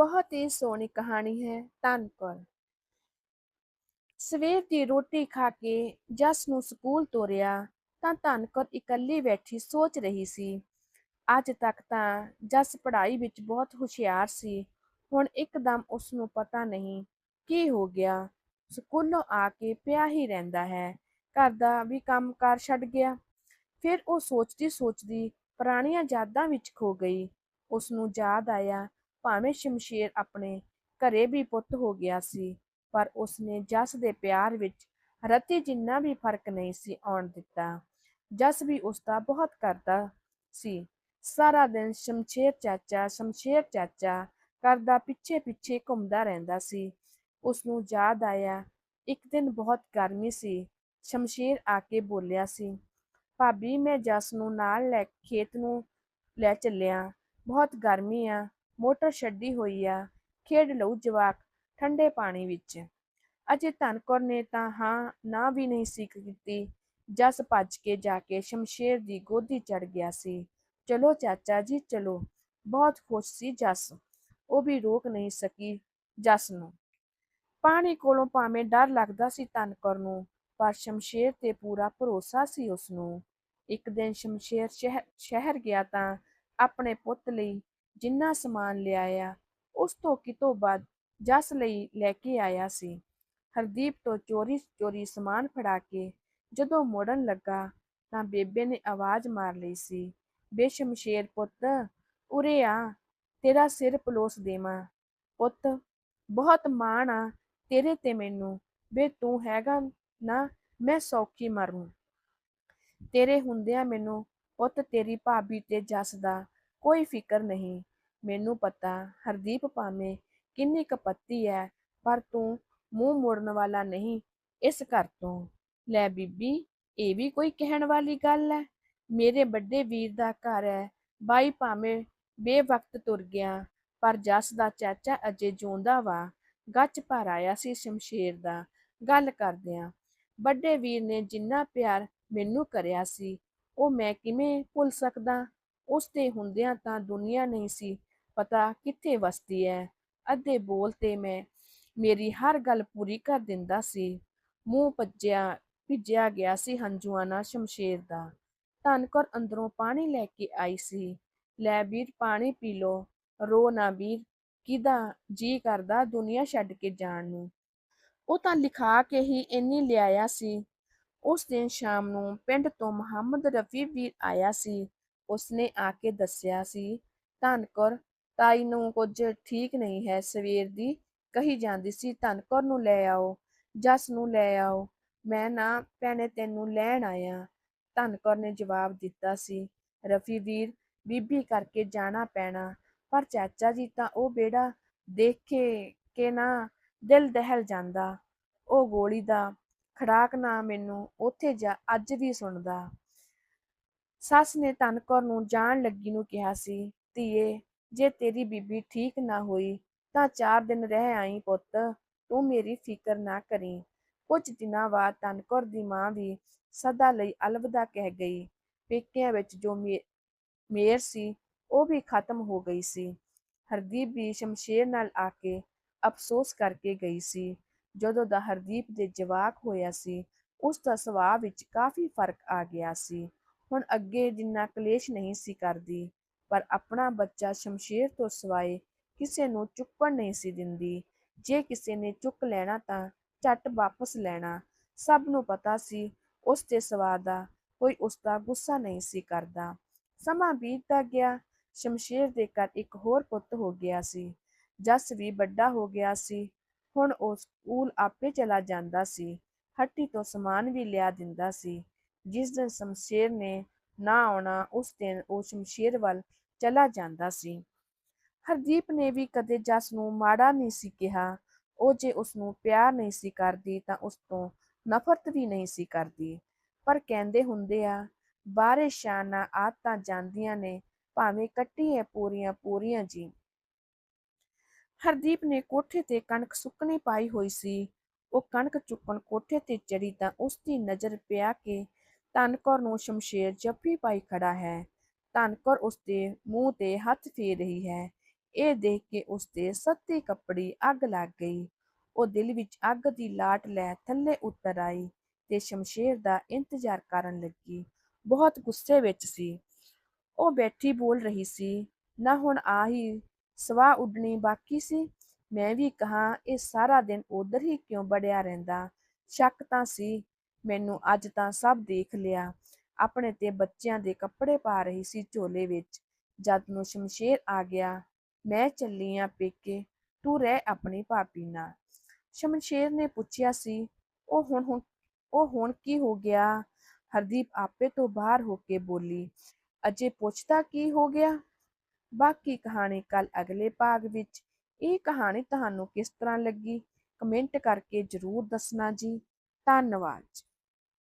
ਬਹੁਤ ਹੀ ਸੋਹਣੀ ਕਹਾਣੀ ਹੈ ਧੰਨਕਰ ਸਵੇਰ ਦੀ ਰੋਟੀ ਖਾ ਕੇ ਜਸ ਨੂੰ ਸਕੂਲ ਤੋਰਿਆ ਤਾਂ ਧੰਨਕਰ ਇਕੱਲੀ ਬੈਠੀ ਸੋਚ ਰਹੀ ਸੀ। ਅੱਜ ਤੱਕ ਤਾਂ ਜਸ ਪੜ੍ਹਾਈ ਵਿੱਚ ਬਹੁਤ ਹੁਸ਼ਿਆਰ ਸੀ, ਹੁਣ ਇੱਕਦਮ ਉਸ ਨੂੰ ਪਤਾ ਨਹੀਂ ਕੀ ਹੋ ਗਿਆ। ਸਕੂਲੋਂ ਆ ਕੇ ਪਿਆ ਹੀ ਰਹਿੰਦਾ ਹੈ, ਘਰ ਦਾ ਵੀ ਕੰਮ ਕਾਰ ਛੱਡ ਗਿਆ। ਫਿਰ ਉਹ ਸੋਚਦੀ ਸੋਚਦੀ ਪੁਰਾਣੀਆਂ ਯਾਦਾਂ ਵਿੱਚ ਖੋ ਗਈ। ਉਸ ਨੂੰ ਯਾਦ ਆਇਆ ਭਾਵੇਂ ਸ਼ਮਸ਼ੇਰ ਆਪਣੇ ਘਰੇ ਵੀ ਪੁੱਤ ਹੋ ਗਿਆ ਸੀ, ਪਰ ਉਸਨੇ ਜਸ ਦੇ ਪਿਆਰ ਵਿੱਚ ਰਤੀ ਜਿੰਨਾ ਵੀ ਫ਼ਰਕ ਨਹੀਂ ਸੀ ਆਉਣ ਦਿੱਤਾ। ਜਸ ਵੀ ਉਸਦਾ ਬਹੁਤ ਕਰਦਾ ਸੀ। ਸਾਰਾ ਦਿਨ ਸ਼ਮਸ਼ੇਰ ਚਾਚਾ ਸ਼ਮਸ਼ੇਰ ਚਾਚਾ ਕਰਦਾ ਪਿੱਛੇ ਪਿੱਛੇ ਘੁੰਮਦਾ ਰਹਿੰਦਾ ਸੀ। ਉਸ ਨੂੰ ਯਾਦ ਆਇਆ, ਇੱਕ ਦਿਨ ਬਹੁਤ ਗਰਮੀ ਸੀ, ਸ਼ਮਸ਼ੇਰ ਆ ਕੇ ਬੋਲਿਆ ਸੀ, ਭਾਬੀ, ਮੈਂ ਜਸ ਨੂੰ ਨਾਲ ਲੈ, ਖੇਤ ਨੂੰ ਲੈ ਚੱਲਿਆ। ਬਹੁਤ ਗਰਮੀ ਆ ਮੋਟਰ ਛੱਡੀ ਹੋਈ ਆ। ਖੇਡ ਲਊ ਜਵਾਕ ਠੰਡੇ ਪਾਣੀ ਵਿੱਚ। ਅਜੇ ਧਨਕੌਰ ਨੇ ਤਾਂ ਹਾਂ, ਨਾ ਵੀ ਨਹੀਂ ਸੀ ਕੀਤੀ। ਜਸ ਭੱਜ ਕੇ ਜਾ ਕੇ ਸ਼ਮਸ਼ੇਰ ਦੀ ਗੋਦੀ ਚੜ ਗਿਆ ਸੀ। ਚਲੋ ਚਾਚਾ ਜੀ, ਚਲੋ। ਬਹੁਤ ਖੁਸ਼ ਸੀ ਜਸ। ਉਹ ਵੀ ਰੋਕ ਨਹੀਂ ਸਕੀ ਜਸ ਨੂੰ। ਪਾਣੀ ਕੋਲੋਂ ਭਾਵੇਂ ਡਰ ਲੱਗਦਾ ਸੀ ਧਨਕੌਰ ਨੂੰ, ਪਰ ਸ਼ਮਸ਼ੇਰ ਤੇ ਪੂਰਾ ਭਰੋਸਾ ਸੀ ਉਸ ਨੂੰ। ਇੱਕ ਦਿਨ ਸ਼ਮਸ਼ੇਰ ਸ਼ਹਿਰ ਸ਼ਹਿਰ ਗਿਆ ਤਾਂ ਆਪਣੇ ਪੁੱਤ ਲਈ ਜਿੰਨਾ ਸਮਾਨ ਲਿਆਇਆ, ਉਸ ਤੋਂ ਕਿਤੋਂ ਵੱਧ ਜਸ ਲਈ ਲੈ ਕੇ ਆਇਆ ਸੀ। ਹਰਦੀਪ ਤੋਂ ਚੋਰੀ ਚੋਰੀ ਸਮਾਨ ਫੜਾ ਕੇ ਜਦੋਂ ਮੋੜਨ ਲੱਗਾ ਤਾਂ ਬੇਬੇ ਨੇ ਆਵਾਜ਼ ਮਾਰ ਲਈ ਸੀ ਬੇਸ਼ਮਸ਼ੇਰ ਪੁੱਤ, ਉਰੇ ਆ, ਤੇਰਾ ਸਿਰ ਪਲੋਸ ਦੇਵਾਂ। ਪੁੱਤ, ਬਹੁਤ ਮਾਣ ਆ ਤੇਰੇ ਤੇ ਮੈਨੂੰ ਵੇ ਤੂੰ ਹੈਗਾ ਨਾ, ਮੈਂ ਸੌਖੀ ਮਰੂੰ। ਤੇਰੇ ਹੁੰਦਿਆਂ ਮੈਨੂੰ ਪੁੱਤ ਤੇਰੀ ਭਾਬੀ ਤੇ ਜੱਸ ਦਾ ਕੋਈ ਫਿਕਰ ਨਹੀਂ। ਮੈਨੂੰ ਪਤਾ, ਹਰਦੀਪ ਭਾਵੇਂ ਕਿੰਨੀ ਕਪੱਤੀ ਹੈ, ਪਰ ਤੂੰ ਮੂੰਹ ਮੋੜਨ ਵਾਲਾ ਨਹੀਂ ਇਸ ਘਰ ਤੋਂ। ਲੈ ਬੀਬੀ, ਇਹ ਵੀ ਕੋਈ ਕਹਿਣ ਵਾਲੀ ਗੱਲ ਹੈ। ਮੇਰੇ ਵੱਡੇ ਵੀਰ ਦਾ ਘਰ ਹੈ। ਬਾਈ ਭਾਵੇਂ ਬੇਵਕਤ ਤੁਰ ਗਿਆ, ਪਰ ਜਸ ਦਾ ਚਾਚਾ ਅਜੇ ਜਿਉਂਦਾ ਵਾ। ਗੱਚ ਭਰ ਆਇਆ ਸੀ ਸ਼ਮਸ਼ੇਰ ਦਾ। ਗੱਲ ਕਰਦਿਆਂ ਵੱਡੇ ਵੀਰ ਨੇ ਜਿੰਨਾ ਪਿਆਰ ਮੈਨੂੰ ਕਰਿਆ ਸੀ, ਉਹ ਮੈਂ ਕਿਵੇਂ ਭੁੱਲ ਸਕਦਾ? ਉਸ 'ਤੇ ਹੁੰਦਿਆਂ ਤਾਂ ਦੁਨੀਆ ਨਹੀਂ ਸੀ ਪਤਾ ਕਿੱਥੇ ਵਸਦੀ ਹੈ ਅੱਧੇ ਬੋਲ ਤੇ ਮੈਂ ਮੇਰੀ ਹਰ ਗੱਲ ਪੂਰੀ ਕਰ ਦਿੰਦਾ ਸੀ। ਮੂੰਹ ਭੱਜਿਆ, ਭਿੱਜਿਆ ਗਿਆ ਸੀ ਹੰਝੂਆਂ ਨਾਲ ਸ਼ਮਸ਼ੇਰ ਦਾ। ਧਨਕਰ ਅੰਦਰੋਂ ਪਾਣੀ ਲੈ ਕੇ ਆਈ ਸੀ। ਲੈ ਵੀਰ, ਪਾਣੀ ਪੀ ਲੋ ਰੋ ਨਾ ਵੀਰ ਕਿਦਾ ਜੀ ਕਰਦਾ ਦੁਨੀਆ ਛੱਡ ਕੇ ਜਾਣ ਨੂੰ? ਉਹ ਤਾਂ ਲਿਖਾ ਕੇ ਹੀ ਇੰਨੀ ਲਿਆਇਆ ਸੀ। ਉਸ ਦਿਨ ਸ਼ਾਮ ਨੂੰ ਪਿੰਡ ਤੋਂ ਮੁਹੰਮਦ ਰਫੀ ਵੀਰ ਆਇਆ ਸੀ। ਉਸਨੇ ਆ ਕੇ ਦੱਸਿਆ ਸੀ ਧਨਕਰ ਤਾਈ ਨੂੰ ਕੁਝ ਠੀਕ ਨਹੀਂ ਹੈ, ਸਵੇਰ ਦੀ ਕਹੀ ਜਾਂਦੀ ਸੀ ਧਨਕਰ ਨੂੰ ਲੈ ਆਓ, ਜਸ ਨੂੰ ਲੈ ਆਓ, ਮੈਂ ਨਾ ਭੈਣੇ ਤੈਨੂੰ ਲੈਣ ਆਇਆ। ਧਨਕਰ ਨੇ ਜਵਾਬ ਦਿੱਤਾ ਸੀ, ਰਫੀ ਵੀਰ, ਬੀਬੀ ਕਰਕੇ ਜਾਣਾ ਪੈਣਾ, ਪਰ ਚਾਚਾ ਜੀ ਤਾਂ ਉਹ ਬੇੜਾ ਦੇਖੇ ਕਿ ਨਾ ਦਿਲ ਦਹਿਲ ਜਾਂਦਾ। ਉਹ ਗੋਲੀ ਦਾ ਖੜਾਕ ਨਾ ਮੈਨੂੰ ਉੱਥੇ ਜਾ ਅੱਜ ਵੀ ਸੁਣਦਾ। ਸੱਸ ਨੇ ਧਨਕੌਰ ਨੂੰ ਜਾਣ ਲੱਗੀ ਨੂੰ ਕਿਹਾ ਸੀ, ਧੀਏ ਜੇ ਤੇਰੀ ਬੀਬੀ ਠੀਕ ਨਾ ਹੋਈ ਤਾਂ ਚਾਰ ਦਿਨ ਰਹਿ ਆਈ ਪੁੱਤ, ਤੂੰ ਮੇਰੀ ਫਿਕਰ ਨਾ ਕਰੀ। ਕੁਝ ਦਿਨਾਂ ਬਾਅਦ ਧਨਕੌਰ ਦੀ ਮਾਂ ਵੀ ਸਦਾ ਲਈ ਅਲਵਿਦਾ ਕਹਿ ਗਈ। ਪੇਕਿਆਂ ਵਿੱਚ ਜੋ ਮੇ- ਮੇਰ ਸੀ, ਉਹ ਵੀ ਖਤਮ ਹੋ ਗਈ ਸੀ। ਹਰਦੀਪ ਵੀ ਸ਼ਮਸ਼ੇਰ ਨਾਲ ਆ ਕੇ ਅਫਸੋਸ ਕਰਕੇ ਗਈ ਸੀ। ਜਦੋਂ ਦਾ ਹਰਦੀਪ ਦੇ ਜਵਾਕ ਹੋਇਆ ਸੀ, ਉਸ ਦਾ ਸੁਭਾਅ ਵਿੱਚ ਕਾਫੀ ਫ਼ਰਕ ਆ ਗਿਆ ਸੀ। ਹੁਣ ਅੱਗੇ ਜਿੰਨਾ ਕਲੇਸ਼ ਨਹੀਂ ਸੀ ਕਰਦੀ ਪਰ ਆਪਣਾ ਬੱਚਾ ਸ਼ਮਸ਼ੇਰ ਤੋਂ ਸਿਵਾਏ ਕਿਸੇ ਨੂੰ ਚੁੱਕਣ ਨਹੀਂ ਸੀ ਦਿੰਦੀ। ਜੇ ਕਿਸੇ ਨੇ ਚੁੱਕ ਲੈਣਾ ਤਾਂ ਝੱਟ ਵਾਪਸ ਲੈਣਾ। ਸਭ ਨੂੰ ਪਤਾ ਸੀ ਉਸ ਦੇ ਸਵਾਦ ਦਾ ਕੋਈ ਉਸ ਦਾ ਗੁੱਸਾ ਨਹੀਂ ਸੀ ਕਰਦਾ। ਸਮਾਂ ਬੀਤਦਾ ਗਿਆ। ਸ਼ਮਸ਼ੇਰ ਦੇ ਘਰ ਇੱਕ ਹੋਰ ਪੁੱਤ ਹੋ ਗਿਆ ਸੀ। ਜਸ ਵੀ ਵੱਡਾ ਹੋ ਗਿਆ ਸੀ। ਹੁਣ ਉਹ ਸਕੂਲ ਆਪੇ ਚਲਾ ਜਾਂਦਾ ਸੀ। ਹੱਟੀ ਤੋਂ ਸਮਾਨ ਵੀ ਲਿਆ ਦਿੰਦਾ ਸੀ। ਜਿਸ ਦਿਨ ਸ਼ਮਸ਼ੇਰ ਨੇ ਨਾ ਆਉਣਾ ਉਸ ਦਿਨ ਉਹ ਸ਼ਮਸ਼ੇਰ ਵੱਲ ਚਲਾ ਜਾਂਦਾ ਸੀ। ਹਰਦੀਪ ਨੇ ਵੀ ਕਦੇ ਜਸ ਨੂੰ ਮਾੜਾ ਨਹੀਂ ਸੀ ਕਿਹਾ। ਉਹ ਜੇ ਉਸ ਨੂੰ ਪਿਆਰ ਨਹੀਂ ਸੀ ਕਰਦੀ ਤਾਂ ਉਸ ਤੋਂ ਨਫ਼ਰਤ ਵੀ ਨਹੀਂ ਸੀ ਕਰਦੀ। ਪਰ ਕਹਿੰਦੇ ਹੁੰਦੇ ਆ, ਬਾਰਿਸ਼ਾਂ ਨਾ ਤਾਂ ਜਾਂਦੀਆਂ ਨੇ, ਭਾਵੇਂ ਕੱਟੀ ਕੱਟੀਏ ਪੂਰੀਆਂ ਪੂਰੀਆਂ ਜੀ। ਹਰਦੀਪ ਨੇ ਕੋਠੇ ਤੇ ਕਣਕ ਸੁੱਕਣੀ ਪਾਈ ਹੋਈ ਸੀ। ਉਹ ਕਣਕ ਚੁੱਕਣ ਕੋਠੇ ਤੇ ਚੜੀ ਤਾਂ ਉਸ ਦੀ ਨਜ਼ਰ ਪਿਆ ਕੇ ਧਨਕੌਰ ਨੂੰ ਸ਼ਮਸ਼ੇਰ ਜੱਫੀ ਪਾਈ ਖੜਾ ਹੈ। ਧਨਕੌਰ ਉਸ ਦੇ ਮੂੰਹ ਤੇ ਹੱਥ ਫੇਰ ਰਹੀ ਹੈ। ਇਹ ਦੇਖ ਕੇ ਉਸਦੇ ਸੱਤੀ ਕੱਪੜੀ ਅੱਗ ਲੱਗ ਗਈ। ਉਹ ਦਿਲ ਵਿੱਚ ਅੱਗ ਦੀ ਲਾਟ ਲੈ ਥੱਲੇ ਉਤਰ ਆਈ ਤੇ ਸ਼ਮਸ਼ੇਰ ਦਾ ਇੰਤਜ਼ਾਰ ਕਰਨ ਲੱਗੀ। ਬਹੁਤ ਗੁੱਸੇ ਵਿੱਚ ਸੀ। ਉਹ ਬੈਠੀ ਬੋਲ ਰਹੀ ਸੀ, ਨਾ ਹੁਣ ਆਹੀ ਸਵਾ ਉੱਡਣੀ ਬਾਕੀ ਸੀ। ਮੈਂ ਵੀ ਕਹਾ, ਇਹ ਸਾਰਾ ਦਿਨ ਉਧਰ ਹੀ ਕਿਉਂ ਬੜਿਆ ਰਹਿੰਦਾ? ਸ਼ੱਕ ਤਾਂ ਸੀ ਮੈਨੂੰ ਅੱਜ ਤਾਂ ਸਭ ਦੇਖ ਲਿਆ। ਆਪਣੇ ਤੇ ਬੱਚਿਆਂ ਦੇ ਕੱਪੜੇ ਪਾ ਰਹੀ ਸੀ ਝੋਲੇ ਵਿੱਚ। ਜਦ ਨੂੰ ਸ਼ਮਸ਼ੇਰ ਆ ਗਿਆ, ਮੈਂ ਚੱਲੀ ਆ ਪੇਕੇ, ਤੂੰ ਰਹਿ ਆਪਣੀ ਭਾਬੀ ਨਾਲ। ਸ਼ਮਸ਼ੇਰ ਨੇ ਪੁੱਛਿਆ ਸੀ, ਉਹ ਹੁਣ ਹੁਣ, ਉਹ ਹੁਣ ਕੀ ਹੋ ਗਿਆ? ਹਰਦੀਪ ਆਪੇ ਤੋਂ ਬਾਹਰ ਹੋ ਕੇ ਬੋਲੀ, ਅਜੇ ਪੁੱਛਦਾ ਕੀ ਹੋ ਗਿਆ? ਬਾਕੀ ਕਹਾਣੀ ਕੱਲ ਅਗਲੇ ਭਾਗ ਵਿੱਚ। ਇਹ ਕਹਾਣੀ ਤੁਹਾਨੂੰ ਕਿਸ ਤਰ੍ਹਾਂ ਲੱਗੀ? ਕਮੈਂਟ ਕਰਕੇ ਜਰੂਰ ਦੱਸਣਾ ਜੀ। ਧੰਨਵਾਦ